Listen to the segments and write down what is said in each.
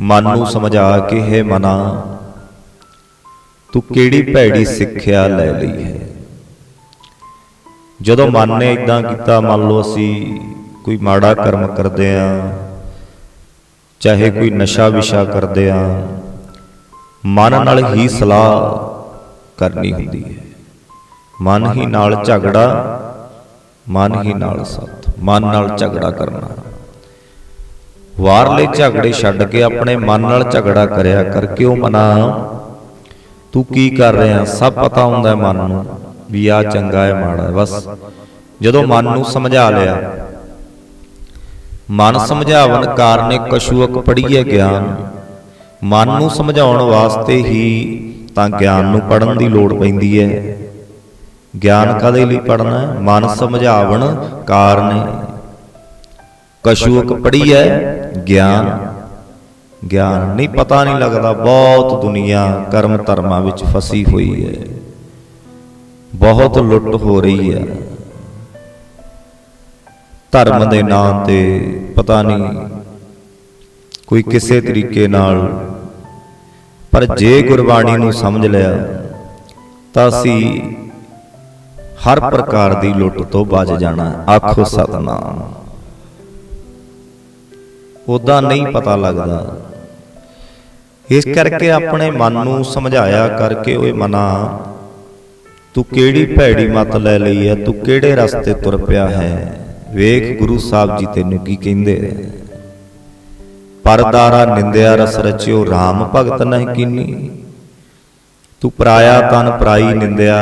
ਮਨ ਨੂੰ ਸਮਝਾ ਕੇ ਹੈ ਮਨਾ। ਤੂੰ ਕਿਹੜੀ ਭੈੜੀ ਸਿੱਖਿਆ ਲੈ ਲਈ ਹੈ? ਜਦੋਂ ਮਨ ਨੇ ਇਦਾਂ ਕੀਤਾ, ਮੰਨ ਲਓ ਅਸੀਂ ਕੋਈ ਮਾੜਾ ਕਰਮ ਕਰਦੇ ਆ, ਚਾਹੇ ਕੋਈ ਨਸ਼ਾ ਵਿਸ਼ਾ ਕਰਦੇ ਆ, ਮਨ ਨਾਲ ਹੀ ਸਲਾਹ ਕਰਨੀ ਹੁੰਦੀ ਹੈ। ਮਨ ਹੀ ਨਾਲ ਝਗੜਾ, ਮਨ ਹੀ ਨਾਲ ਸਤ, ਮਨ ਨਾਲ ਝਗੜਾ ਕਰਨਾ। ਵਾਰਲੇ ਝਗੜੇ ਛੱਡ ਕੇ ਆਪਣੇ ਮਨ ਨਾਲ ਝਗੜਾ ਕਰਿਆ ਕਰ, ਕਿਉਂ ਮਨਾ? ਤੂੰ ਕੀ ਕਰ ਰਿਹਾ? ਸਭ ਪਤਾ ਹੁੰਦਾ ਹੈ ਮਨ ਨੂੰ ਵੀ ਆ ਚੰਗਾ ਹੈ, ਮਾੜਾ ਹੈ, ਬਸ। ਜਦੋਂ ਮਨ ਨੂੰ ਸਮਝਾ ਲਿਆ, ਮਨ ਸਮਝਾਵਨ ਕਾਰਨੇ ਕਛੂਅਕ ਪੜੀਏ ਗਿਆਨ। ਮਨ ਨੂੰ ਸਮਝਾਉਣ ਵਾਸਤੇ ਹੀ ਤਾਂ ਗਿਆਨ ਨੂੰ ਪੜਨ ਦੀ ਲੋੜ ਪੈਂਦੀ ਹੈ। ਗਿਆਨ ਕਦੇ ਲਈ ਪੜਨਾ ਮਨ ਸਮਝਾਵਣ ਕਾਰਨੇ ਕਸ਼ੂਕ ਕਛੂਅਕ ਹੈ, ਗਿਆਨ। ਗਿਆਨ ਨਹੀਂ, ਪਤਾ ਨਹੀਂ ਲੱਗਦਾ, ਬਹੁਤ ਦੁਨੀਆ ਕਰਮ ਧਰਮਾਂ ਵਿੱਚ ਫਸੀ ਹੋਈ ਹੈ। ਬਹੁਤ ਲੁੱਟ ਹੋ ਰਹੀ ਹੈ। ਧਰਮ ਦੇ ਨਾਂ ਤੇ ਪਤਾ ਨਹੀਂ ਕੋਈ ਕਿਸੇ ਤਰੀਕੇ ਨਾਲ। ਪਰ ਜੇ ਗੁਰਬਾਣੀ ਨੂੰ ਸਮਝ ਲਿਆ, ਤਾਂ ਅਸੀਂ ਹਰ ਪ੍ਰਕਾਰ ਦੀ ਲੁੱਟ ਤੋਂ ਬਚ ਜਾਣਾ, ਆਖੋ ਸਤਨਾਮ। ਉਦਾਂ ਨਹੀਂ ਪਤਾ ਲੱਗਦਾ। ਇਸ ਕਰਕੇ ਆਪਣੇ ਮਨ ਨੂੰ ਸਮਝਾਇਆ ਕਰਕੇ ਓਏ ਮਨਾ, ਤੂੰ ਕਿਹੜੀ ਭੈੜੀ ਮਤ ਲੈ ਲਈ ਹੈ ਤੂੰ ਕਿਹੜੇ ਰਸਤੇ ਤੁਰ ਪਿਆ ਹੈ? ਵੇਖ ਗੁਰੂ ਸਾਹਿਬ ਜੀ ਤੈਨੂੰ ਕੀ ਕਹਿੰਦੇ ਨੇ ਪਰਦਾਰਾ ਨਿੰਦਿਆ ਰਸ ਰਚਿਓ RAM ਭਗਤ ਨਹੀਂ ਕੀਨੀ। ਤੂੰ ਪਰਾਇਆ ਤਨ ਪਰਾਈ ਨਿੰਦਿਆ,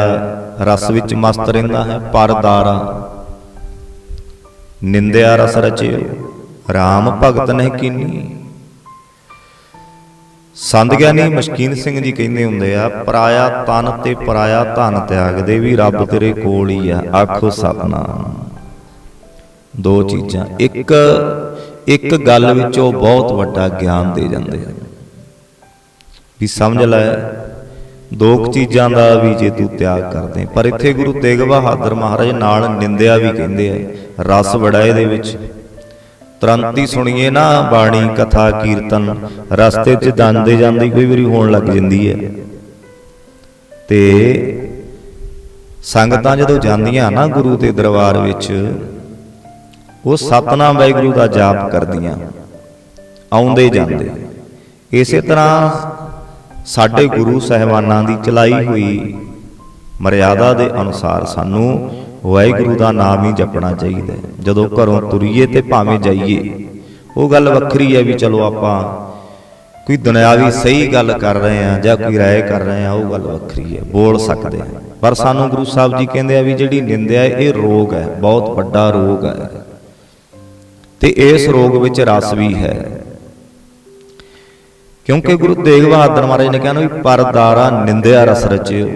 ਰਸ ਵਿੱਚ ਮਸਤ ਰਹਿੰਦਾ ਹੈ ਪਰਦਾਰਾ। ਨਿੰਦਿਆ ਰਸ ਰਚਿਓ। RAM ਭਗਤ ਨਹੀਂ ਕੀਨੀ। ਸੰਤ ਗਿਆਨੀ ਮਸ਼ਕੀਨ ਸਿੰਘ ਜੀ ਕਹਿੰਦੇ ਹੁੰਦੇ ਆ ਪਰਾਇਆ ਤਨ ਤੇ ਪਰਾਇਆ ਧਨ ਤਿਆਗਦੇ ਵੀ ਰੱਬ ਤੇਰੇ ਕੋਲ ਹੀ ਆ ਆਖੋ ਸਤਨਾਮ ਦੋ ਚੀਜ਼ਾਂ ਇੱਕ ਇੱਕ ਗੱਲ ਵਿੱਚ ਉਹ ਬਹੁਤ ਵੱਡਾ ਗਿਆਨ ਦੇ ਜਾਂਦੇ ਆ। ਵੀ ਸਮਝ ਲੈ ਦੋ ਚੀਜ਼ਾਂ ਦਾ ਵੀ ਜੇ ਤੂੰ ਤਿਆਗ ਕਰਦੇ ਪਰ ਇੱਥੇ ਗੁਰੂ ਤੇਗ ਬਹਾਦਰ ਮਹਾਰਾਜ ਨਾਲ ਨਿੰਦਿਆ ਵੀ ਕਹਿੰਦੇ ਆ ਰਸ ਬੜਾ ਇਹਦੇ ਵਿੱਚ। ਤੁਰੰਤ ਹੀ ਸੁਣੀਏ ਨਾ ਬਾਣੀ ਕਥਾ ਕੀਰਤਨ। ਰਸਤੇ 'ਚ ਜਾਂਦੇ ਜਾਂਦੇ ਕੋਈ ਵਾਰੀ ਹੋਣ ਲੱਗ ਜਾਂਦੀ ਹੈ। ਤੇ ਸੰਗਤਾਂ ਜਦੋਂ ਜਾਂਦੀਆਂ ਨਾ ਗੁਰੂ ਦੇ ਦਰਬਾਰ ਵਿੱਚ, ਉਹ ਸਤਨਾਮ ਵਾਹਿਗੁਰੂ ਦਾ ਜਾਪ ਕਰਦੀਆਂ। ਆਉਂਦੇ ਜਾਂਦੇ। ਇਸੇ ਤਰ੍ਹਾਂ ਸਾਡੇ ਗੁਰੂ ਸਹਿਬਾਨਾਂ ਦੀ ਚਲਾਈ ਹੋਈ ਮਰਿਆਦਾ ਦੇ ਅਨੁਸਾਰ ਸਾਨੂੰ ਵਾਹਿਗੁਰੂ ਦਾ ਨਾਮ ਹੀ ਜਪਣਾ ਚਾਹੀਦਾ ਜਦੋਂ ਘਰੋਂ ਤੁਰੀਏ ਤੇ ਭਾਵੇਂ ਜਾਈਏ, ਉਹ ਗੱਲ ਵੱਖਰੀ ਹੈ ਵੀ ਚਲੋ ਆਪਾਂ ਕੋਈ ਦੁਨਿਆਵੀ ਸਹੀ ਗੱਲ ਕਰ ਰਹੇ ਆ ਜਾਂ ਕੋਈ ਰਾਏ ਕਰ ਰਹੇ ਆ ਉਹ ਗੱਲ ਵੱਖਰੀ ਹੈ, ਬੋਲ ਸਕਦੇ ਆ ਪਰ ਸਾਨੂੰ ਗੁਰੂ ਸਾਹਿਬ ਜੀ ਕਹਿੰਦੇ ਆ ਵੀ ਜਿਹੜੀ ਨਿੰਦਿਆ ਇਹ ਰੋਗ ਹੈ, ਬਹੁਤ ਵੱਡਾ ਰੋਗ ਹੈ। ਤੇ ਇਸ ਰੋਗ ਵਿੱਚ ਰਸ ਵੀ ਹੈ। ਕਿਉਂਕਿ ਗੁਰੂ ਤੇਗ ਬਹਾਦਰ ਮਹਾਰਾਜ ਨੇ ਕਿਹਾ ਨਾ ਵੀ ਪਰਦਾਰਾ ਨਿੰਦਿਆ ਰਸ ਰਚਿਓ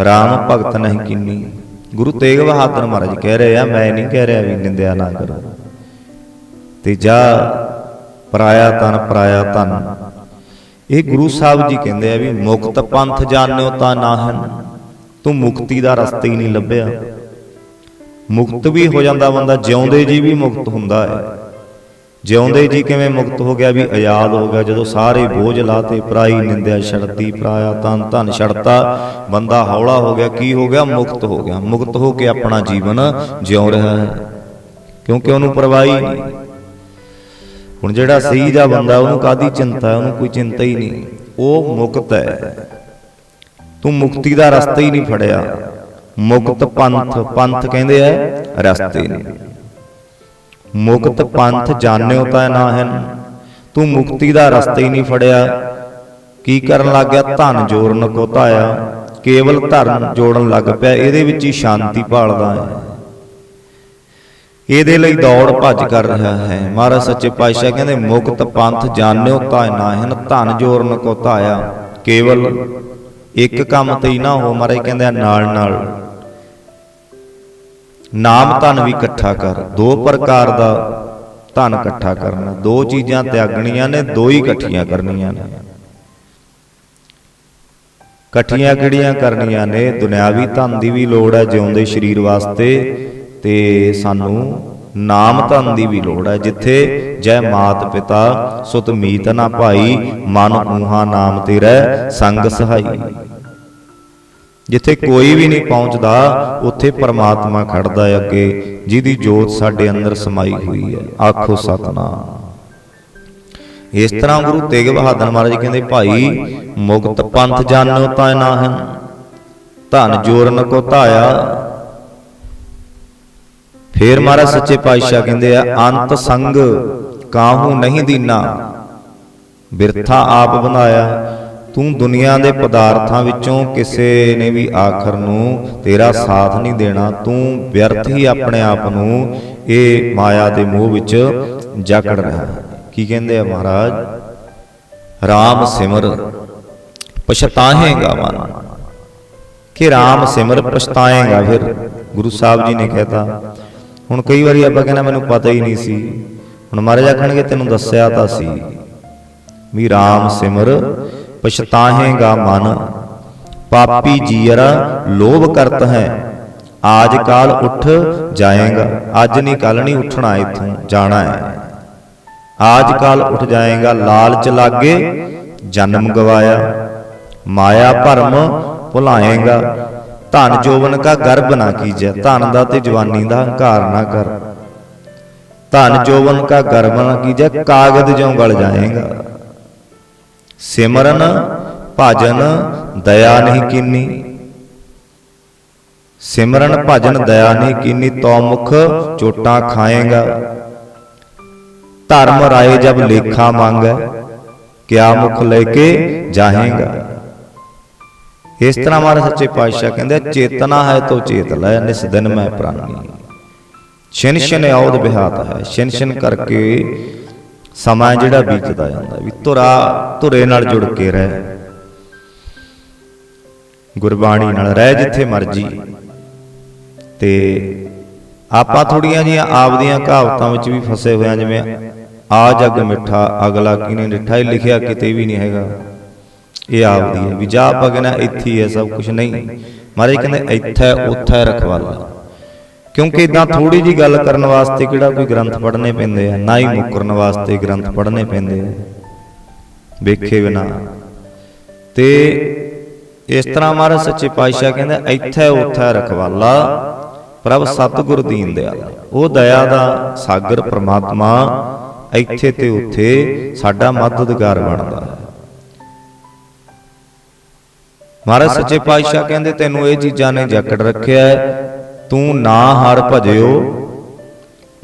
RAM ਭਗਤ ਨਹੀਂ ਕੀਨੀ। ਗੁਰੂ ਤੇਗ ਬਹਾਦਰ ਮਹਾਰਾਜ ਕਹਿ ਰਹੇ ਆ ਮੈਂ ਨਹੀਂ ਕਹਿ ਰਿਹਾ ਵੀ ਨਿੰਦਿਆ ਨਾ ਕਰੋ। ਤੇ ਜਾ ਪਰਾਇਆ ਤਨ ਪਰਾਇਆ ਤਨ। ਇਹ ਗੁਰੂ ਸਾਹਿਬ ਜੀ ਕਹਿੰਦੇ ਆ ਵੀ ਮੁਕਤ ਪੰਥ ਜਾਣਿਓ ਤਾਂ ਨਾਹਨ। ਤੂੰ ਮੁਕਤੀ ਦਾ ਰਸਤਾ ਹੀ ਨਹੀਂ ਲੱਭਿਆ। ਮੁਕਤ ਵੀ ਹੋ ਜਾਂਦਾ ਬੰਦਾ ਜਿਉਂਦੇ ਜੀ ਵੀ ਮੁਕਤ ਹੁੰਦਾ ਹੈ। ਜਿਉਂਦੇ ਜੀ ਕਿਵੇਂ ਮੁਕਤ ਹੋ ਗਿਆ, ਵੀ ਆਜ਼ਾਦ ਹੋ ਗਿਆ, ਜਦੋਂ ਸਾਰੇ ਬੋਝ ਲਾਤੇ ਪਰਾਈ ਨਿੰਦਿਆ ਛੜਤੀ ਪਰਾਇਆ ਤਨ ਧਨ ਛੜਤਾ ਬੰਦਾ ਹੌਲਾ ਹੋ ਗਿਆ, ਕੀ ਹੋ ਗਿਆ? ਮੁਕਤ ਹੋ ਗਿਆ। ਮੁਕਤ ਹੋ ਕੇ ਆਪਣਾ ਜੀਵਨ ਜਿਉ ਰਿਹਾ ਹੈ। ਕਿਉਂਕਿ ਉਹਨੂੰ ਪਰਵਾਹੀ ਨਹੀਂ। ਹੁਣ ਜਿਹੜਾ ਸਹੀ ਦਾ ਬੰਦਾ, ਉਹਨੂੰ ਕਾਦੀ ਚਿੰਤਾ ਹੈ? ਉਹਨੂੰ ਕੋਈ ਚਿੰਤਾ ਹੀ ਨਹੀਂ। ਉਹ ਮੁਕਤ ਹੈ। ਤੂੰ ਮੁਕਤੀ ਦਾ ਰਸਤਾ ਹੀ ਨਹੀਂ ਫੜਿਆ। ਮੁਕਤ ਪੰਥ ਪੰਥ ਕਹਿੰਦੇ ਆ, ਰਸਤੇ ਨੇ। ਮੁਕਤ ਪੰਥ ਜਾਣਿਓ ਤਾਂ ਨਾ ਹਨ। ਤੂੰ ਮੁਕਤੀ ਦਾ ਰਸਤਾ ਹੀ ਨਹੀਂ ਫੜਿਆ। ਕੀ ਕਰਨ ਲੱਗ ਗਿਆ? ਧਨ ਜੋੜਨ ਕੋ ਧਾਇਆ ਕੇਵਲ ਧਰਨ ਜੋੜਨ ਲੱਗ ਪਿਆ। ਇਹਦੇ ਵਿੱਚ ਹੀ ਸ਼ਾਂਤੀ ਭਾਲਦਾ ਹੈ। ਇਹਦੇ ਲਈ ਦੌੜ ਭੱਜ ਕਰ ਰਿਹਾ ਹੈ। ਮਹਾਰਾਜ ਸੱਚੇ ਪਾਤਸ਼ਾਹ ਕਹਿੰਦੇ ਮੁਕਤ ਪੰਥ ਜਾਣਿਓ ਤਾਂ ਨਾ ਹਨ। ਧਨ ਜੋੜਨ ਕੋ ਧਾਇਆ ਕੇਵਲ ਇੱਕ ਕੰਮ ਤੇ ਹੀ ਨਾ ਹੋ। ਮਹਾਰਾਜ ਕਹਿੰਦੇ ਨਾਲ ਨਾਲ ਨਾਮ ਧਨ ਵੀ ਇਕੱਠਾ ਕਰ ਦੋ ਪ੍ਰਕਾਰ ਦਾ ਧਨ ਇਕੱਠਾ ਕਰਨਾ ਦੋ ਚੀਜ਼ਾਂ ਤਿਆਗਣੀਆਂ ਨੇ ਦੋ ਹੀ ਇਕੱਠੀਆਂ ਕਰਨੀਆਂ ਨੇ। ਇਕੱਠੀਆਂ ਕਿਹੜੀਆਂ ਕਰਨੀਆਂ ਨੇ? ਦੁਨਿਆਵੀ ਧਨ ਦੀ ਵੀ ਲੋੜ ਹੈ ਜਿਉਂਦੇ ਸਰੀਰ ਵਾਸਤੇ ਤੇ ਸਾਨੂੰ ਨਾਮ ਧਨ ਦੀ ਵੀ ਲੋੜ ਹੈ। ਜਿੱਥੇ ਜੈ ਮਾਤ ਪਿਤਾ ਸੁਤ ਮੀਤ ਨਾ ਭਾਈ ਮਨ ਮੂਹਾ ਨਾਮ ਤੇਰਾ ਸੰਗ ਸਹਾਈ। ਜਿੱਥੇ ਕੋਈ ਵੀ ਨਹੀਂ ਪਹੁੰਚਦਾ ਉੱਥੇ ਪਰਮਾਤਮਾ ਖੜਦਾ ਹੈ ਅੱਗੇ ਜਿਹਦੀ ਜੋਤ ਸਾਡੇ ਅੰਦਰ ਸਮਾਈ ਹੋਈ ਹੈ। ਆਖੋ ਸਤਨਾਮ। ਇਸ ਤਰ੍ਹਾਂ ਗੁਰੂ ਤੇਗ ਬਹਾਦਰ ਮਹਾਰਾਜ ਕਹਿੰਦੇ ਭਾਈ ਮੁਕਤ ਪੰਥ ਜਾਣੋ ਤਾਂ ਨਾਹਨ ਧਨ ਜੋਰਨ ਕੋ ਧਾਇਆ ਫੇਰ ਮਹਾਰਾਜ ਸੱਚੇ ਪਾਤਸ਼ਾਹ ਕਹਿੰਦੇ ਆ ਅੰਤ ਸੰਗ ਕਾਹੂ ਨਹੀਂ ਦੀਨਾ। ਬਿਰਥਾ ਆਪ ਬਣਾਇਆ। ਤੂੰ ਦੁਨੀਆ ਦੇ ਪਦਾਰਥਾਂ ਵਿੱਚੋਂ ਕਿਸੇ ਨੇ ਵੀ ਆਖਰ ਨੂੰ ਤੇਰਾ ਸਾਥ ਨਹੀਂ ਦੇਣਾ, ਤੂੰ ਵਿਅਰਥ ਹੀ ਆਪਣੇ ਆਪ ਨੂੰ ਇਹ ਮਾਇਆ ਦੇ ਮੋਹ ਵਿੱਚ ਜਕੜ ਰਿਹਾ ਕੀ ਕਹਿੰਦੇ ਆ ਮਹਾਰਾਜ? RAM ਸਿਮਰ ਪਛਤਾਹੇਗਾ ਮਨ। ਕਿ RAM ਸਿਮਰ ਪਛਤਾਏਗਾ ਫਿਰ? ਗੁਰੂ ਸਾਹਿਬ ਜੀ ਨੇ ਕਹਿਤਾ, ਹੁਣ ਕਈ ਵਾਰੀ ਆਪਾਂ ਕਹਿੰਦਾ ਮੈਨੂੰ ਪਤਾ ਹੀ ਨਹੀਂ ਸੀ। ਹੁਣ ਮਹਾਰਾਜ ਆਖਣਗੇ, ਤੈਨੂੰ ਦੱਸਿਆ ਤਾਂ ਸੀ ਵੀ RAM ਸਿਮਰ ਪਛਤਾਹੇਗਾ ਮਨ। ਪਾਪੀ ਜੀਅਰਾ ਲੋਭ ਕਰਤ ਹੈ। ਆਜ ਕਾਲ ਉੱਠ ਜਾਏਗਾ। ਅੱਜ ਨਹੀਂ ਕੱਲ ਨਹੀਂ ਉੱਠਣਾ ਇੱਥੋਂ, ਜਾਣਾ ਹੈ। ਆਜ ਕਾਲ ਉੱਠ ਜਾਏਗਾ, ਲਾਲਚ ਲਾਗੇ ਜਨਮ ਗਵਾਇਆ। ਮਾਇਆ ਭਰਮ ਭੁਲਾਏਗਾ। ਧਨ ਜੋਵਨ ਕਾ ਗਰਭ ਨਾ ਕੀਜੈ। ਧਨ ਦਾ ਤੇ ਜਵਾਨੀ ਦਾ ਹੰਕਾਰ ਨਾ ਕਰ। ਧਨ ਜੋਵਨ ਕਾ ਗਰਭ ਨਾ ਕੀਜੈ। ਕਾਗਦ ਜਿਉਂ ਗਲ ਜਾਏਗਾ। ਸਿਮਰਨ, ਭਜਨ, ਦਇਆ ਨਹੀਂ ਕੀਨੀ। ਸਿਮਰਨ, ਭਜਨ, ਦਇਆ ਨਹੀਂ ਕੀਨੀ ਤੋ ਮੁਖ ਚੋਟਾਂ ਖਾਏਗਾ। ਧਰਮ ਰਾਏ ਜਬ ਲੇਖਾ ਮੰਗੈ, ਕਿਆ ਮੁਖ ਲੈ ਕੇ ਜਾਹੇਗਾ। ਇਸ ਤਰ੍ਹਾਂ ਮਾਰੇ ਸੱਚੇ ਪਾਤਸ਼ਾਹ ਕਹਿੰਦੇ ਚੇਤਨਾ ਹੈ ਤੋ ਚੇਤ ਲੈ, ਨਿਸ ਦਿਨ ਮੈਂ ਪ੍ਰਾਨੀ। ਛਿਨ ਛਿਨ ਔਦ ਬਿਹਾਤ ਹੈ ਛਿਨ ਛਿਨ ਕਰਕੇ ਸਮਾਂ ਜਿਹੜਾ ਬੀਤਦਾ ਜਾਂਦਾ ਵੀ ਧੁਰਾ ਧੁਰੇ ਨਾਲ ਜੁੜ ਕੇ ਰਹਿ। ਗੁਰਬਾਣੀ ਨਾਲ ਰਹਿ ਜਿੱਥੇ ਮਰਜ਼ੀ। ਤੇ ਆਪਾਂ ਥੋੜੀਆਂ ਜੀਆਂ ਆਪਦੀਆਂ ਕਹਾਵਤਾਂ ਵਿੱਚ ਵੀ ਫਸੇ ਹੋਏ ਆ ਜਿਵੇਂ ਆ ਜਗ ਮਿੱਠਾ, ਅਗਲਾ ਕਿਨੇ ਡਿਠਾ ਹੀ ਲਿਖਿਆ ਕਿਤੇ ਵੀ ਨਹੀਂ ਹੈਗਾ। ਇਹ ਆਪਦੀ ਹੈ ਵੀ ਜਾ ਪਗਨਾ ਇੱਥੇ ਹੈ ਸਭ ਕੁਝ ਨਹੀਂ। ਮਹਾਰਾਜ ਕਹਿੰਦੇ, ਇੱਥੇ, ਉੱਥੇ ਰਖਵਾਲਾ ਕਿਉਂਕਿ ਇਦਾਂ ਥੋੜੀ ਜੀ ਗੱਲ ਕਰਨ ਵਾਸਤੇ ਕਿਹੜਾ ਕੋਈ ਗ੍ਰੰਥ ਪੜ੍ਹਨੇ ਪੈਂਦੇ ਆ? ਨਾ ਹੀ ਮੁਕਰਨ ਵਾਸਤੇ ਗ੍ਰੰਥ ਪੜ੍ਹਨੇ ਪੈਂਦੇ ਆ। ਵੇਖੇ ਬਿਨਾ। ਤੇ ਇਸ ਤਰ੍ਹਾਂ ਮਹਾਰਾਜ ਸੱਚੇ ਪਾਤਸ਼ਾਹ ਕਹਿੰਦੇ ਇੱਥੇ ਉੱਥੇ ਰਖਵਾਲਾ ਪ੍ਰਭ ਸਤਿਗੁਰ ਦੀਨ ਦਿਆਲ ਉਹ ਦਇਆ ਦਾ ਸਾਗਰ ਪ੍ਰਮਾਤਮਾ ਇੱਥੇ ਤੇ ਉੱਥੇ ਸਾਡਾ ਮਦਦਗਾਰ ਬਣਦਾ। ਹੈ ਮਹਾਰਾਜ ਸੱਚੇ ਪਾਤਸ਼ਾਹ ਕਹਿੰਦੇ ਤੈਨੂੰ ਇਹ ਚੀਜ਼ਾਂ ਨੇ ਜਕੜ ਰੱਖਿਆ ਤੂੰ ਨਾ ਹਰ ਭਜਿਓ,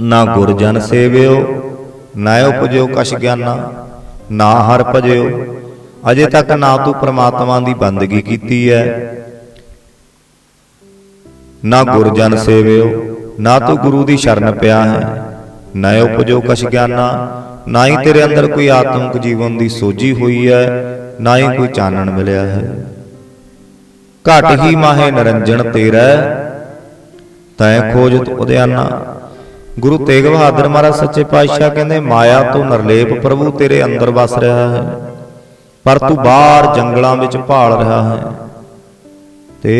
ਨਾ ਗੁਰਜਨ ਸੇਵਿਓ, ਨਾ ਉਪਜਿਓ ਕਛ ਗਿਆਨਾ, ਨਾ ਹਰ ਭਜਿਓ। ਅਜੇ ਤੱਕ ਨਾ ਤੂੰ ਪ੍ਰਮਾਤਮਾ ਦੀ ਬੰਦਗੀ ਕੀਤੀ ਹੈ ਨਾ ਗੁਰਜਨ ਸੇਵਿਓ, ਨਾ ਤੂੰ ਗੁਰੂ ਦੀ ਸ਼ਰਨ ਪਿਆ ਹੈ। ਨਾ ਉਪਜੋ ਕਛ ਗਿਆਨਾ, ਨਾ ਹੀ ਤੇਰੇ ਅੰਦਰ ਕੋਈ ਆਤਮਿਕ ਜੀਵਨ ਦੀ ਸੋਝੀ ਹੋਈ ਹੈ ਨਾ ਹੀ ਕੋਈ ਚਾਨਣ ਮਿਲਿਆ ਹੈ। ਘਟ ਹੀ ਮਾਹੇ ਨਿਰੰਜਨ ਤੇਰਾ ਤੈ ਖੋਜਤ ਉਦਿਆਨਾ ਗੁਰੂ ਤੇਗ ਬਹਾਦਰ ਮਹਾਰਾਜ ਸੱਚੇ ਪਾਤਸ਼ਾਹ ਕਹਿੰਦੇ, ਮਾਇਆ ਤੋਂ ਨਰਲੇਪ ਪ੍ਰਭੂ ਤੇਰੇ ਅੰਦਰ ਵਸ ਰਿਹਾ ਹੈ, ਪਰ ਤੂੰ ਬਾਹਰ ਜੰਗਲਾਂ ਵਿੱਚ ਭਾਲ ਰਿਹਾ ਹੈ। ਤੇ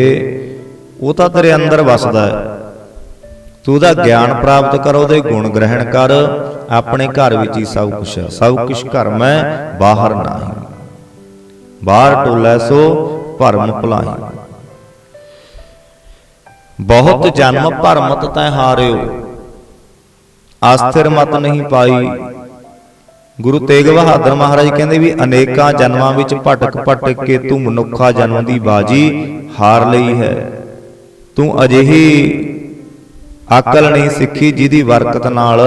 ਉਹ ਤਾਂ ਤੇਰੇ ਅੰਦਰ ਵਸਦਾ ਹੈ। ਤੂੰ ਦਾ ਗਿਆਨ ਪ੍ਰਾਪਤ ਕਰ, ਉਹਦੇ ਗੁਣ ਗ੍ਰਹਿਣ ਕਰ, ਆਪਣੇ ਘਰ ਵਿੱਚ ਹੀ ਸਭ ਕੁਝ ਹੈ। ਸਭ ਕੁਝ ਘਰ ਮੈਂ ਬਾਹਰ ਨਹੀਂ। ਬਾਹਰ ਟੋਲੇ ਸੋ, ਭਰਮ ਭੁਲਾਈ। ਬਹੁਤ ਜਨਮ ਭਰਮਤ ਤੈ ਹਾਰਿਓ। ਆਸਥਿਰ ਮਤ ਨਹੀਂ ਪਾਈ। ਗੁਰੂ ਤੇਗ ਬਹਾਦਰ ਮਹਾਰਾਜ ਕਹਿੰਦੇ ਵੀ ਅਨੇਕਾਂ ਜਨਮਾਂ ਵਿੱਚ ਭਟਕ ਭਟਕ ਕੇ ਤੂੰ ਮਨੁੱਖਾ ਜਨਮ ਦੀ ਬਾਜੀ ਹਾਰ ਲਈ ਹੈ। ਤੂੰ ਅਜਿਹੀ ਅਕਲ ਨਹੀਂ ਸਿੱਖੀ ਜਿਹਦੀ ਬਰਕਤ ਨਾਲ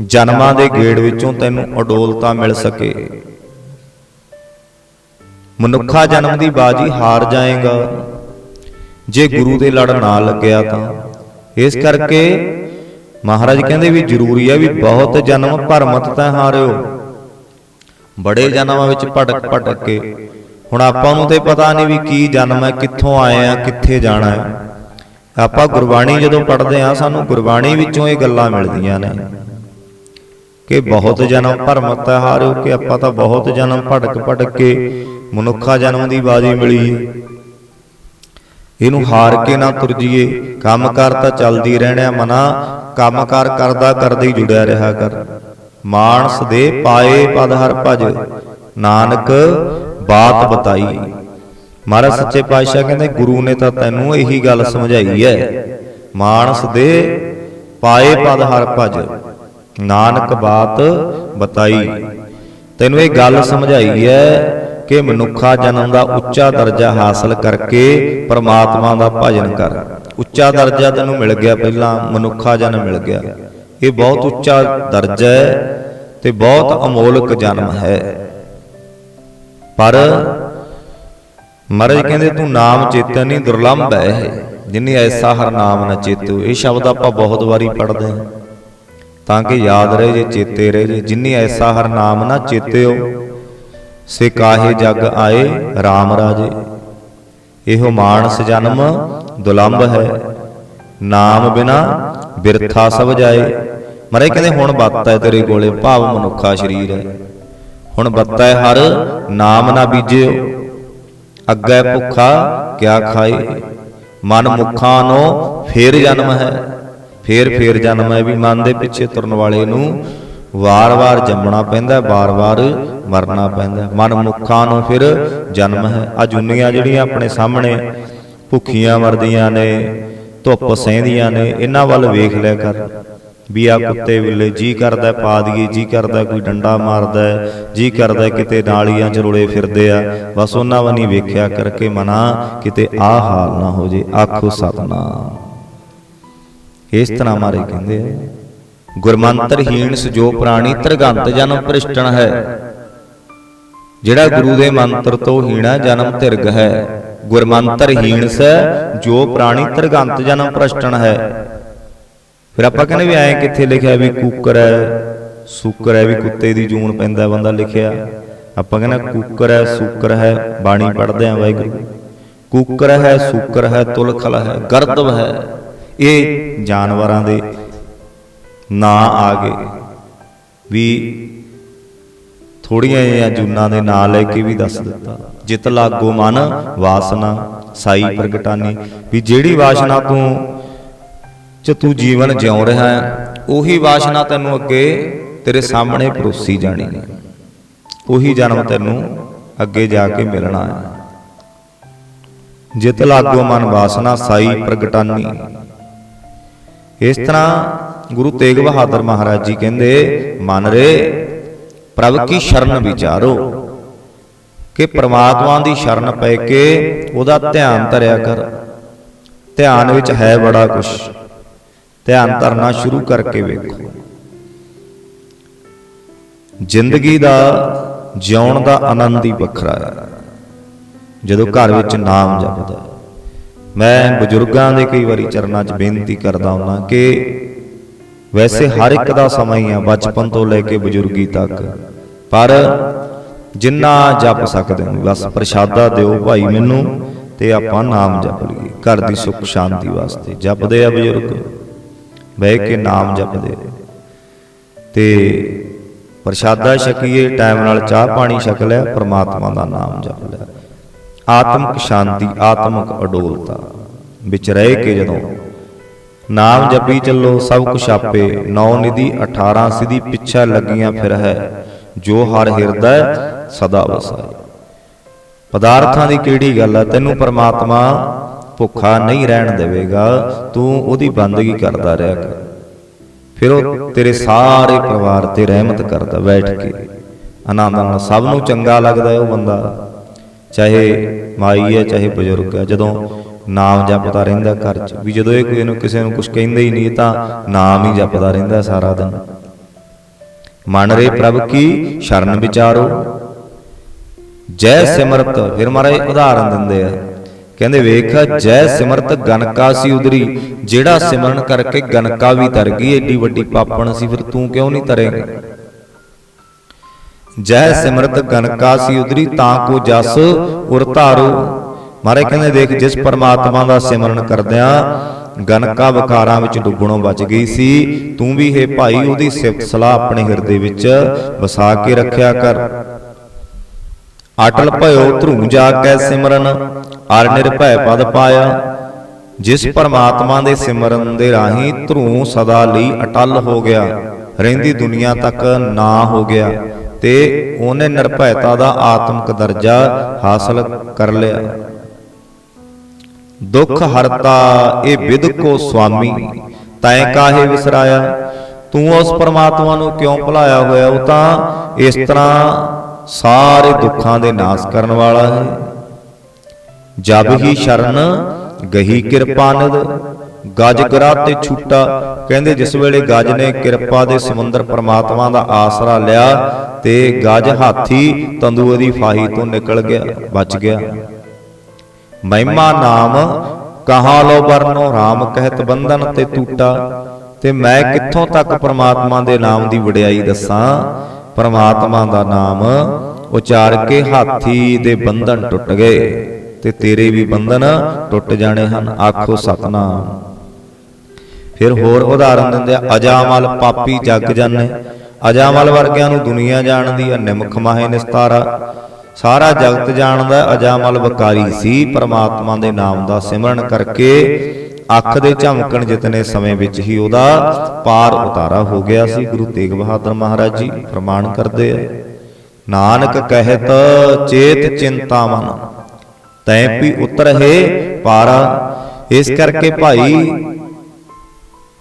ਜਨਮਾਂ ਦੇ ਗੇੜ ਵਿੱਚੋਂ ਤੈਨੂੰ ਅਡੋਲਤਾ ਮਿਲ ਸਕੇ। ਮਨੁੱਖਾ ਜਨਮ ਦੀ ਬਾਜੀ ਹਾਰ ਜਾਏਗਾ। ਜੇ ਗੁਰੂ ਦੇ ਲੜ ਨਾ ਲੱਗਿਆ ਤਾਂ। ਇਸ ਕਰਕੇ ਮਹਾਰਾਜ ਕਹਿੰਦੇ ਵੀ ਜ਼ਰੂਰੀ ਹੈ ਵੀ ਬਹੁਤ ਜਨਮ ਭਰਮਤ ਤੈ ਹਾਰਿਓ। ਬੜੇ ਜਨਮਾਂ ਵਿੱਚ ਭਟਕ ਭਟਕ ਕੇ। ਹੁਣ ਆਪਾਂ ਨੂੰ ਤੇ ਪਤਾ ਨਹੀਂ ਵੀ ਕੀ ਜਨਮ ਹੈ, ਕਿੱਥੋਂ ਆਏ ਆ, ਕਿੱਥੇ ਜਾਣਾ ਹੈ। ਆਪਾਂ ਗੁਰਬਾਣੀ ਜਦੋਂ ਪੜ੍ਹਦੇ ਆ ਸਾਨੂੰ ਗੁਰਬਾਣੀ ਵਿੱਚੋਂ ਇਹ ਗੱਲਾਂ ਮਿਲਦੀਆਂ ਨੇ। ਕਿ ਬਹੁਤ ਜਨਮ ਭਰਮਤ ਹਾਰਿਓ, ਕਿ ਆਪਾਂ ਤਾਂ ਬਹੁਤ ਜਨਮ ਭਟਕ ਭਟਕ ਕੇ ਮਨੁੱਖਾ ਜਨਮ ਦੀ ਬਾਜੀ ਮਿਲੀ। ਇਹਨੂੰ ਹਾਰ ਕੇ ਨਾ ਤੁਰ ਜੀਏ ਕੰਮਕਾਰ ਤਾਂ ਚੱਲਦੀ ਰਹਿਣਿਆ ਮਨਾ। ਕੰਮਕਾਰ ਕਰਦਾ ਕਰਦੇ ਹੀ ਜੁੜਿਆ ਰਿਹਾ ਕਰ। ਮਾਨਸ ਦੇ ਪਾਏ ਪਦ ਹਰ ਭਜ। ਨਾਨਕ ਬਾਤ ਬਤਾਈ। ਮਹਾਰਾਜ ਸੱਚੇ ਪਾਤਸ਼ਾਹ ਕਹਿੰਦੇ ਗੁਰੂ ਨੇ ਤਾਂ ਤੈਨੂੰ ਇਹੀ ਗੱਲ ਸਮਝਾਈ ਹੈ। ਮਾਨਸ ਦੇ ਪਾਏ ਪਦ ਹਰ ਭਜ। ਨਾਨਕ ਬਾਤ ਬਤਾਈ। ਤੈਨੂੰ ਇਹ ਗੱਲ ਸਮਝਾਈ ਹੈ ਕਿ ਮਨੁੱਖਾ ਜਨਮ ਦਾ ਉੱਚਾ ਦਰਜਾ ਹਾਸਲ ਕਰਕੇ ਪਰਮਾਤਮਾ ਦਾ ਭਜਨ ਕਰ। ਉੱਚਾ ਦਰਜਾ ਤੈਨੂੰ ਮਿਲ ਗਿਆ ਪਹਿਲਾਂ, ਮਨੁੱਖਾ ਜਨਮ ਮਿਲ ਗਿਆ। ਇਹ ਬਹੁਤ ਉੱਚਾ ਦਰਜਾ ਹੈ ਤੇ ਬਹੁਤ ਅਮੋਲਕ ਜਨਮ ਹੈ। ਪਰ ਮਹਾਰਾਜ ਕਹਿੰਦੇ, ਤੂੰ ਨਾਮ ਚੇਤਨ ਨਹੀਂ ਦੁਰਲੰਭ ਹੈ ਇਹ। ਜਿਨੀ ਐਸਾ ਹਰ ਨਾਮ ਨ ਚੇਤੋ ਇਹ ਸ਼ਬਦ ਆਪਾਂ ਬਹੁਤ ਵਾਰੀ ਪੜ੍ਹਦੇ ਹਾਂ। ਤਾਂ ਕਿ ਯਾਦ ਰਹੇ ਜੇ, ਚੇਤੇ ਰਹੇ ਜੇ। ਜਿਨੀ ਐਸਾ ਹਰ ਨਾਮ ਨਾ ਚੇਤਿਓ ਸੇ ਕਾਹੇ ਜਗ ਆਏ RAM ਰਾਜੇ। ਇਹੋ ਮਾਨਸ ਜਨਮ ਦੁਲੰਭ ਹੈ। ਨਾਮ ਬਿਨਾ ਬਿਰਥਾ ਸਭ ਜਾਏ। ਮਰੇ ਕਹਿੰਦੇ ਹੁਣ ਬੱਤ ਹੈ ਤੇਰੇ ਕੋਲੇ ਭਾਵ ਮਨੁੱਖਾ ਸਰੀਰ ਹੈ। ਹੁਣ ਬੱਤ ਹੈ ਹਰ ਨਾਮ ਨਾ ਬੀਜਿਓ। ਅੱਗੇ ਭੁੱਖਾ ਕਿਆ ਖਾਏ। ਮਨ ਮੁਖਾਂ ਨੂੰ ਫੇਰ ਜਨਮ ਹੈ। ਫੇਰ ਫੇਰ ਜਨਮ ਹੈ ਵੀ ਮਨ ਦੇ ਪਿੱਛੇ ਤੁਰਨ ਵਾਲੇ ਨੂੰ ਵਾਰ-ਵਾਰ ਜੰਮਣਾ ਪੈਂਦਾ, ਵਾਰ-ਵਾਰ ਮਰਨਾ ਪੈਂਦਾ। ਮਨ ਮੁਖਾਂ ਨੂੰ ਫਿਰ ਜਨਮ ਹੈ। ਆ ਜੁਨੀਆਂ ਜਿਹੜੀਆਂ ਆਪਣੇ ਸਾਹਮਣੇ ਭੁੱਖੀਆਂ ਮਰਦੀਆਂ ਨੇ, ਧੁੱਪ ਸਹਿੰਦੀਆਂ ਨੇ, ਇਹਨਾਂ ਵੱਲ ਵੇਖ ਲਿਆ ਕਰ। ਵੀ ਆ ਕੁੱਤੇ ਬਿੱਲੇ ਜੀ ਕਰਦਾ ਪਾ ਦਈਏ, ਜੀ ਕਰਦਾ ਕੋਈ ਡੰਡਾ ਮਾਰਦਾ ਜੀ ਕਰਦਾ ਕਿਤੇ ਨਾਲੀਆਂ ਚ ਰੁਲੇ ਫਿਰਦੇ ਆ। ਬਸ ਉਹਨਾਂ ਵਨੀ ਵੇਖਿਆ ਕਰਕੇ ਮਨਾ, ਕਿਤੇ ਆ ਹਾਲ ਨਾ ਹੋ ਜੇ, ਆਖੋ ਸਤਨਾਮ। ਇਸ ਤਰ੍ਹਾਂ ਮਾਰੇ ਕਹਿੰਦੇ ਆ ਗੁਰਮੰਤਰਹੀਣ ਸਜੋ ਪ੍ਰਾਣੀ ਤਰਗੰਤ ਜਨਮ ਭ੍ਰਿਸ਼ਟਣ ਹੈ। ਜਿਹੜਾ ਗੁਰੂ ਦੇ ਮੰਤਰ ਤੋਂ ਹੀਣਾ ਜਨਮ ਧਿਰਗ ਹੈ, ਗੁਰਮੰਤਰਹੀਣ ਸੈ ਜੋ ਪ੍ਰਾਣੀ ਤਰਗੰਤ ਜਨਮ ਭ੍ਰਿਸ਼ਟਣ ਹੈ। ਫਿਰ ਆਪਾਂ ਕਹਿੰਦੇ ਵੀ ਐਂ ਕਿੱਥੇ ਲਿਖਿਆ ਵੀ ਕੂਕਰ ਹੈ, ਸੂਕਰ ਹੈ ਵੀ ਕੁੱਤੇ ਦੀ ਜੂਨ ਪੈਂਦਾ ਬੰਦਾ ਲਿਖਿਆ। ਆਪਾਂ ਕਹਿੰਦੇ ਕੂਕਰ ਹੈ, ਸੂਕਰ ਹੈ, ਬਾਣੀ ਪੜ੍ਹਦੇ ਆ ਵਾਹਿਗੁਰੂ। ਕੂਕਰ ਹੈ, ਸੂਕਰ ਹੈ, ਤੁਲਖਲ ਹੈ, ਗਰਦਵ ਹੈ। ਇਹ ਜਾਨਵਰਾਂ ਦੇ ਨਾਂ ਆ ਗਏ ਵੀ ਥੋੜੀਆਂ ਜਿਹੀਆਂ ਜੂਨਾਂ ਦੇ ਨਾਂ ਲੈ ਕੇ ਵੀ ਦੱਸ ਦਿੱਤਾ। ਜਿਤ ਲਾਗੋ ਮਨ, ਵਾਸਨਾ, ਸਾਈ ਪ੍ਰਗਟਾਨੀ। ਵੀ ਜਿਹੜੀ ਵਾਸਨਾ ਤੂੰ, ਚ ਤੂੰ ਜੀਵਨ ਜਿਉ ਰਿਹਾ ਹੈ, ਉਹੀ ਵਾਸਨਾ ਤੈਨੂੰ ਅੱਗੇ ਤੇਰੇ ਸਾਹਮਣੇ ਪਰੋਸੀ ਜਾਣੀ ਹੈ। ਉਹੀ ਜਨਮ ਤੈਨੂੰ ਅੱਗੇ ਜਾ ਕੇ ਮਿਲਣਾ ਹੈ। ਜਿਤ ਲਾਗੋ ਮਨ, ਵਾਸਨਾ, ਸਾਈ ਪ੍ਰਗਟਾਨੀ। ਇਸ ਤਰ੍ਹਾਂ ਗੁਰੂ ਤੇਗ ਬਹਾਦਰ ਮਹਾਰਾਜ ਜੀ ਕਹਿੰਦੇ, ਮਨ ਰੇ, ਪ੍ਰਭ ਕੀ ਸ਼ਰਨ ਵਿਚਾਰੋ। ਕਿ ਪ੍ਰਮਾਤਮਾ ਦੀ ਸ਼ਰਨ ਪੈ ਕੇ ਉਹਦਾ ਧਿਆਨ ਧਰਿਆ ਕਰ। ਧਿਆਨ ਵਿੱਚ ਹੈ ਬੜਾ ਕੁਝ ਧਿਆਨ ਧਰਨਾ ਸ਼ੁਰੂ ਕਰਕੇ ਵੇਖੋ। ਜ਼ਿੰਦਗੀ ਦਾ, ਜਿਉਣ ਦਾ ਆਨੰਦ ਹੀ ਵੱਖਰਾ ਹੈ। ਜਦੋਂ ਘਰ ਵਿੱਚ ਨਾਮ ਜਪਦਾ ਮੈਂ ਬਜ਼ੁਰਗਾਂ ਦੇ ਕਈ ਵਾਰੀ ਚਰਨਾਂ 'ਚ ਬੇਨਤੀ ਕਰਦਾ ਹਾਂ ਕਿ ਵੈਸੇ ਹਰ ਇੱਕ ਦਾ ਸਮਾਂ ਹੀ ਆ ਬਚਪਨ ਤੋਂ ਲੈ ਕੇ ਬਜ਼ੁਰਗੀ ਤੱਕ। ਪਰ ਜਿੰਨਾ ਜਪ ਸਕਦੇ ਹੋ ਬਸ ਪ੍ਰਸ਼ਾਦਾ ਦਿਓ ਭਾਈ ਮੈਨੂੰ ਤੇ ਆਪਾਂ ਨਾਮ ਜਪ ਲਈਏ, ਘਰ ਦੀ ਸੁੱਖ ਸ਼ਾਂਤੀ ਵਾਸਤੇ। ਜਪਦੇ ਆ ਬਜ਼ੁਰਗ, ਬਹਿ ਕੇ ਨਾਮ ਜਪਦੇ ਤੇ ਪ੍ਰਸ਼ਾਦਾ ਛਕੀਏ, ਟਾਈਮ ਨਾਲ ਚਾਹ ਪਾਣੀ ਛਕ ਲਿਆ, ਪ੍ਰਮਾਤਮਾ ਦਾ ਨਾਮ ਜਪ ਲਿਆ। ਆਤਮਿਕ ਸ਼ਾਂਤੀ, ਆਤਮਿਕ ਅਡੋਲਤਾ। ਵਿੱਚ ਰਹਿ ਕੇ ਜਦੋਂ ਨਾਮ ਜਪੀ ਚੱਲੋ, ਸਭ ਕੁਛ ਆਪੇ। ਨੌ ਨਿਧੀ 18 ਸਿਧੀ, ਪਿੱਛਾ ਲੱਗੀਆਂ ਫਿਰ ਹੈ। ਜੋ ਹਰ ਹਿਰਦੈ, ਸਦਾ ਵਸਾਏ ਪਦਾਰਥਾਂ ਦੀ ਕਿਹੜੀ ਗੱਲ ਹੈ? ਤੈਨੂੰ ਪਰਮਾਤਮਾ ਭੁੱਖਾ ਨਹੀਂ ਰਹਿਣ ਦੇਵੇਗਾ। ਤੂੰ ਉਹਦੀ ਬੰਦਗੀ ਕਰਦਾ ਰਹਿ ਕਰ। ਫਿਰ ਉਹ ਤੇਰੇ ਸਾਰੇ ਪਰਿਵਾਰ ਤੇ ਰਹਿਮਤ ਕਰਦਾ, ਬੈਠ ਕੇ। ਆਨੰਦ ਨਾਲ ਸਭ ਨੂੰ ਚੰਗਾ ਲੱਗਦਾ ਉਹ ਬੰਦਾ। ਚਾਹੇ ਮਾਈ ਹੈ, ਚਾਹੇ ਬਜ਼ੁਰਗ ਹੈ, ਜਦੋਂ ਨਾਮ ਜਪਦਾ ਰਹਿੰਦਾ ਘਰ 'ਚ, ਵੀ ਜਦੋਂ ਇਹ ਕੋਈ ਨੂੰ ਕਿਸੇ ਨੂੰ ਕੁਝ ਕਹਿੰਦਾ ਹੀ ਨਹੀਂ ਤਾਂ ਨਾਮ ਹੀ ਜਪਦਾ ਰਹਿੰਦਾ ਸਾਰਾ ਦਿਨ। ਮਨ ਰੇ ਪ੍ਰਭ ਕੀ ਸ਼ਰਨ ਵਿਚਾਰੋ। ਜੈ ਸਿਮਰਤ, ਫਿਰ ਮਹਾਰਾਜ ਉਦਾਹਰਨ ਦਿੰਦੇ ਆ। ਕਹਿੰਦੇ ਵੇਖ, ਜੈ ਸਿਮਰਤ ਗਨਕਾ ਸੀ ਉਦਰੀ, ਜਿਹੜਾ ਸਿਮਰਨ ਕਰਕੇ ਗਨਕਾ ਵੀ ਤਰ ਗਈ, ਏਡੀ ਵੱਡੀ ਪਾਪਣ ਸੀ, ਫਿਰ ਤੂੰ ਕਿਉਂ ਨਹੀਂ ਤਰੇਂਗਾ ਜੈ ਸਿਮਰਤ ਗਨਕਾ ਸੀ ਉਦਰੀ ਤਾਂ ਕੋ ਜਸ ਉਰ ਧਾਰੋ। ਮਹਾਰਾਜ ਕਹਿੰਦੇ ਦੇਖ ਜਿਸ ਪਰਮਾਤਮਾ ਦਾ ਸਿਮਰਨ ਕਰਦਿਆਂ ਗਨਕਾ ਵਿਕਾਰਾਂ ਵਿੱਚ ਡੁੱਬਣੋਂ ਬਚ ਗਈ ਸੀ। ਤੂੰ ਵੀ ਇਹ ਭਾਈ ਉਹਦੀ ਸਿਫਤ ਸਲਾਹ ਆਪਣੇ ਹਿਰਦੇ ਵਿੱਚ ਵਸਾ ਕੇ ਰੱਖਿਆ ਕਰ। ਅਟਲ ਭਇਓ ਧਰੂ ਜਾ ਕੈ ਸਿਮਰਨ। ਅਰ ਨਿਰਭੈ ਪਦ ਪਾਇਆ। ਜਿਸ ਪਰਮਾਤਮਾ ਦੇ ਸਿਮਰਨ ਦੇ ਰਾਹੀਂ ਧਰੂ ਸਦਾ ਲਈ ਅਟਲ ਹੋ ਗਿਆ। ਰਹਿੰਦੀ ਦੁਨੀਆ ਤੱਕ ਨਾ ਹੋ ਗਿਆ। ਤੇ ਉਹਨੇ ਨਿਰਭੈਤਾ ਦਾ ਆਤਮਿਕ ਦਰਜਾ ਹਾਸਲ ਕਰ ਲਿਆ। ਦੁੱਖ ਹਰਤਾ, ਇਹ ਵਿਦ ਕੋ ਸੁਆਮੀ ਤੈ ਕਾਹੇ ਵਿਸਰਾਇਆ? ਤੂੰ ਉਸ ਪਰਮਾਤਮਾ ਨੂੰ ਕਿਉਂ ਭੁਲਾਇਆ ਹੋਇਆ? ਉਹ ਤਾਂ ਇਸ ਤਰ੍ਹਾਂ ਸਾਰੇ ਦੁੱਖਾਂ ਦੇ ਨਾਸ਼ ਕਰਨ ਵਾਲਾ ਹੈ। ਜਬ ਹੀ ਸ਼ਰਨ ਗਹੀ ਕਿਰਪਾਨਦ ਗਜ ਗਰਾ ਤੇ ਛੂਟਾ। ਕਹਿੰਦੇ ਜਿਸ ਵੇਲੇ ਗਜ ਨੇ ਕਿਰਪਾ ਦੇ ਸਮੁੰਦਰ ਪਰਮਾਤਮਾ ਦਾ ਆਸਰਾ ਲਿਆ ਤੇ ਗਜ ਹਾਥੀ ਤੰਦੂਏ ਦੀ ਫਾਹੀ ਤੋਂ ਨਿਕਲ ਗਿਆ, ਬਚ ਗਿਆ। ਮਹਿਮਾ ਨਾਮ, ਕਹਾ ਲੋ ਵਰਨੋ RAM ਕਹਿਤ ਬੰਧਨ ਤੇ ਟੂਟਾ। ਤੇ ਮੈਂ ਕਿੱਥੋਂ ਤੱਕ ਪ੍ਰਮਾਤਮਾ ਦੇ ਨਾਮ ਦੀ ਵਡਿਆਈ ਦੱਸਾਂ? ਪ੍ਰਮਾਤਮਾ ਦਾ ਨਾਮ, ਉਚਾਰ ਕੇ ਹਾਥੀ ਦੇ ਬੰਧਨ ਟੁੱਟ ਗਏ ਤੇ ਤੇਰੇ ਵੀ ਬੰਧਨ ਟੁੱਟ ਜਾਣੇ ਹਨ, ਆਖੋ ਸਤਨਾਮ। ਫਿਰ ਹੋਰ ਉਦਾਹਰਨ ਦਿੰਦੇ ਆ ਅਜਾਮਲ ਪਾਪੀ ਜਗ ਜਾਣੇ ਅਜਾਮਲ ਵਰਗਿਆਂ ਨੂੰ ਦੁਨੀਆ ਜਾਣਦੀ ਹੈ ਨਿਮਖ ਮਾਹੇ ਨਿਸਤਾਰਾ। ਸਾਰਾ ਜਗਤ ਜਾਣਦਾ ਅਜਾਮਲ ਵਕਾਰੀ ਸੀ ਪ੍ਰਮਾਤਮਾ ਦੇ ਨਾਮ ਦਾ ਸਿਮਰਨ ਕਰਕੇ ਅੱਖ ਦੇ ਝਮਕਣ ਜਿਤਨੇ ਸਮੇਂ ਵਿੱਚ ਹੀ ਉਹਦਾ ਪਾਰ ਉਤਾਰਾ ਹੋ ਗਿਆ ਸੀ ਗੁਰੂ ਤੇਗ ਬਹਾਦਰ ਮਹਾਰਾਜ ਜੀ ਪ੍ਰਮਾਣ ਕਰਦੇ ਆ ਨਾਨਕ ਕਹਿਤ ਚੇਤ ਚਿੰਤਾਮਨ ਤੈ ਵੀ ਉਤਰਹਿ ਪਾਰਾ। ਇਸ ਕਰਕੇ ਭਾਈ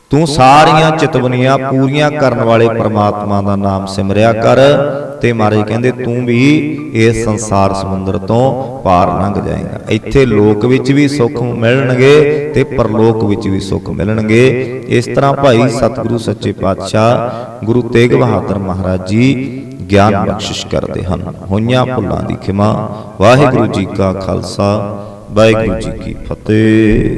ਤੂੰ ਸਾਰੀਆਂ ਚਿਤਵਨੀਆਂ ਪੂਰੀਆਂ ਕਰਨ ਵਾਲੇ ਪ੍ਰਮਾਤਮਾ ਦਾ ਨਾਮ ਸਿਮਰਿਆ ਕਰ ਤੇ ਮਹਾਰਾਜ ਕਹਿੰਦੇ ਤੂੰ ਵੀ ਇਸ ਸੰਸਾਰ ਸਮੁੰਦਰ ਤੋਂ ਪਾਰ ਲੰਘ ਜਾਏਗਾ। ਇੱਥੇ ਲੋਕ ਵਿੱਚ ਵੀ ਸੁੱਖ ਮਿਲਣਗੇ ਤੇ ਪਰਲੋਕ ਵਿੱਚ ਵੀ ਸੁੱਖ ਮਿਲਣਗੇ। ਇਸ ਤਰ੍ਹਾਂ ਭਾਈ ਸਤਿਗੁਰੂ ਸੱਚੇ ਪਾਤਸ਼ਾਹ ਗੁਰੂ ਤੇਗ ਬਹਾਦਰ ਮਹਾਰਾਜ ਜੀ ਗਿਆਨ ਬਖਸ਼ਿਸ਼ ਕਰਦੇ ਹਨ। ਹੋਈਆਂ ਭੁੱਲਾਂ ਦੀ ਖਿਮਾ। ਵਾਹਿਗੁਰੂ ਜੀ ਕਾ ਖਾਲਸਾ। ਵਾਹਿਗੁਰੂ ਜੀ ਕੀ ਫਤਿਹ।